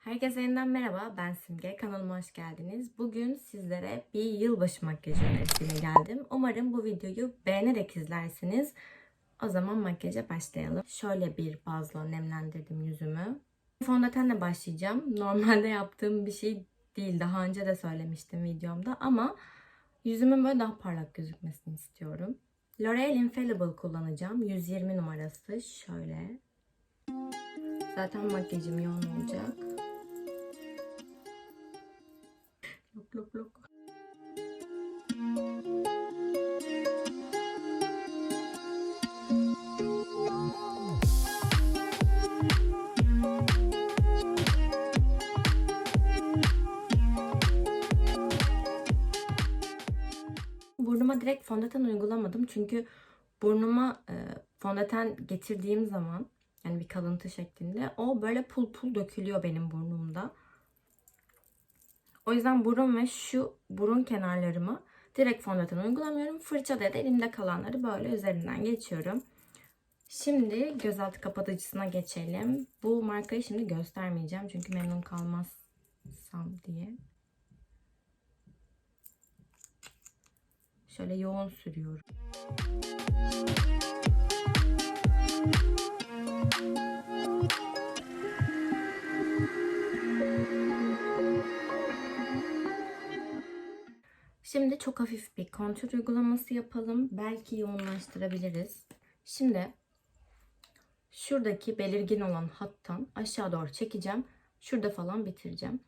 Herkese yeniden merhaba. Ben Simge. Kanalıma hoş geldiniz. Bugün sizlere bir yılbaşı makyajı önerisiyle geldim. Umarım bu videoyu beğenerek izlersiniz. O zaman makyaja başlayalım. Şöyle bir bazla nemlendirdim yüzümü. Fondötenle başlayacağım. Normalde yaptığım bir şey değil. Daha önce de söylemiştim videomda ama yüzümün böyle daha parlak gözükmesini istiyorum. L'Oreal Infallible kullanacağım. 120 numarası. Şöyle. Zaten makyajım yoğun olacak. Lok lok lok. Burnuma direkt fondöten uygulamadım çünkü burnuma e, fondöten getirdiğim zaman yani bir kalıntı şeklinde o böyle pul pul dökülüyor benim burnumda. O yüzden burun ve şu burun kenarlarımı direkt fondöten uygulamıyorum. Fırça da elimde kalanları böyle üzerinden geçiyorum. Şimdi gözaltı kapatıcısına geçelim. Bu markayı şimdi göstermeyeceğim çünkü memnun kalmazsam diye. Şöyle yoğun sürüyorum. Çok hafif bir kontür uygulaması yapalım. Belki yoğunlaştırabiliriz. Şimdi şuradaki belirgin olan hattan aşağı doğru çekeceğim. Şurada falan bitireceğim.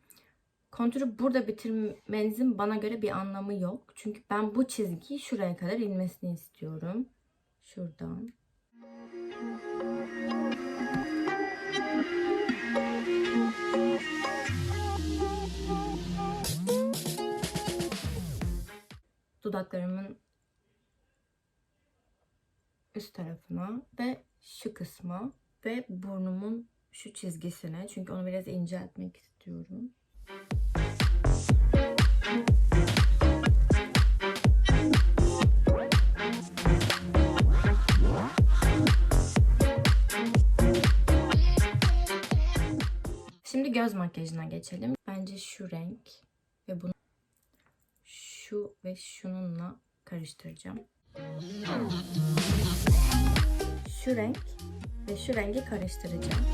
Kontürü burada bitirmenizin bana göre bir anlamı yok. Çünkü ben bu çizgiyi şuraya kadar inmesini istiyorum. Şuradan. Dudaklarımın üst tarafına ve şu kısma ve burnumun şu çizgisine. Çünkü onu biraz inceltmek istiyorum. Şimdi göz makyajına geçelim. Bence şu renk şu ve şununla karıştıracağım. Şu renk ve şu rengi karıştıracağım.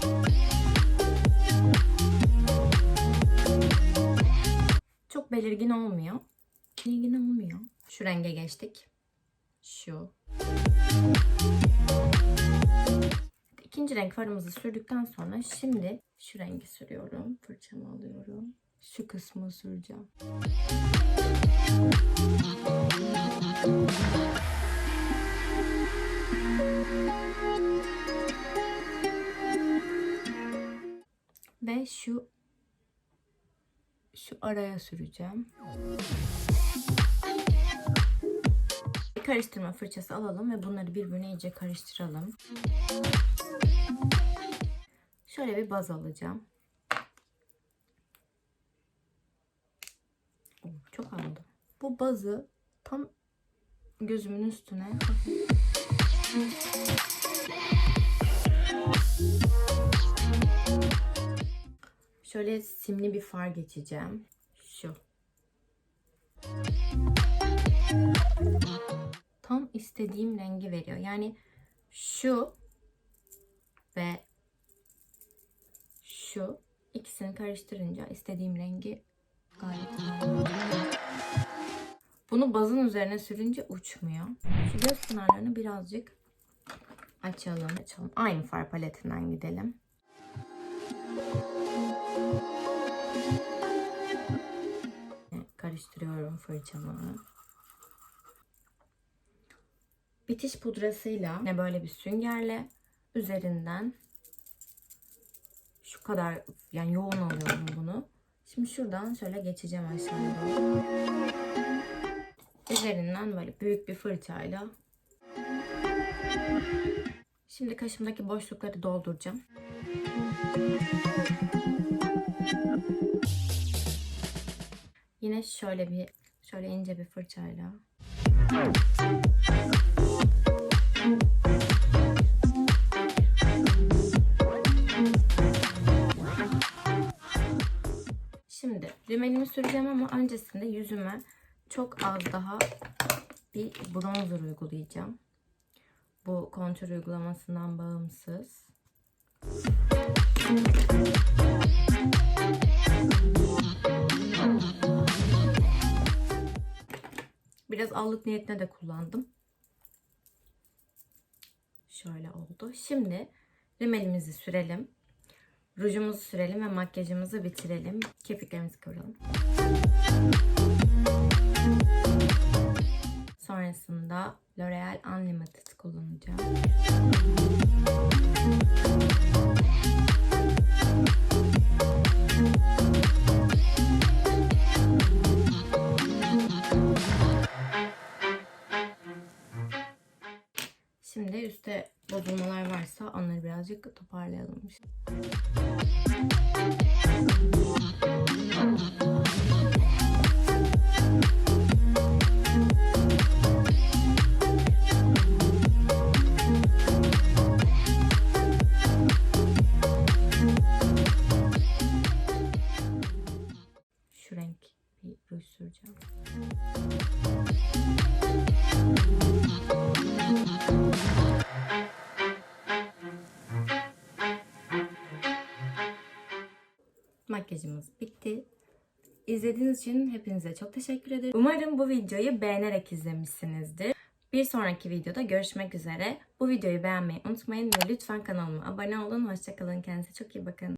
Çok belirgin olmuyor. Belirgin olmuyor. Şu renge geçtik. Şu. İkinci renk farımızı sürdükten sonra şimdi şu rengi sürüyorum. Fırçamı alıyorum. Şu kısmı süreceğim. Ve şu şu araya süreceğim. Karıştırma fırçası alalım ve bunları birbirine iyice karıştıralım. Şöyle bir baz alacağım. Bazı tam gözümün üstüne şöyle simli bir far geçeceğim. Şu. Tam istediğim rengi veriyor. Yani şu ve şu ikisini karıştırınca istediğim rengi gayet. Bunu bazın üzerine sürünce uçmuyor. Şu göz kenarlarını birazcık açalım. açalım. Aynı far paletinden gidelim. Karıştırıyorum fırçamı. Bitiş pudrasıyla ne böyle bir süngerle üzerinden şu kadar yani yoğun alıyorum bunu. Şimdi şuradan şöyle geçeceğim aşağıya doğru. Üzerinden böyle büyük bir fırçayla. Şimdi kaşımdaki boşlukları dolduracağım. Yine şöyle bir şöyle ince bir fırçayla. Şimdi rimelimi süreceğim ama öncesinde yüzüme çok az daha bir bronzer uygulayacağım. Bu kontür uygulamasından bağımsız. Biraz allık niyetine de kullandım. Şöyle oldu. Şimdi rimelimizi sürelim. Rujumuzu sürelim ve makyajımızı bitirelim. Kirpiklerimizi kıvıralım. Sonrasında L'Oreal Unlimited kullanacağım. Şimdi üstte bozulmalar varsa onları birazcık toparlayalım. Şu Makyajımız bitti. İzlediğiniz için hepinize çok teşekkür ederim. Umarım bu videoyu beğenerek izlemişsinizdir. Bir sonraki videoda görüşmek üzere. Bu videoyu beğenmeyi unutmayın ve lütfen kanalıma abone olun. Hoşçakalın. Kendinize çok iyi bakın.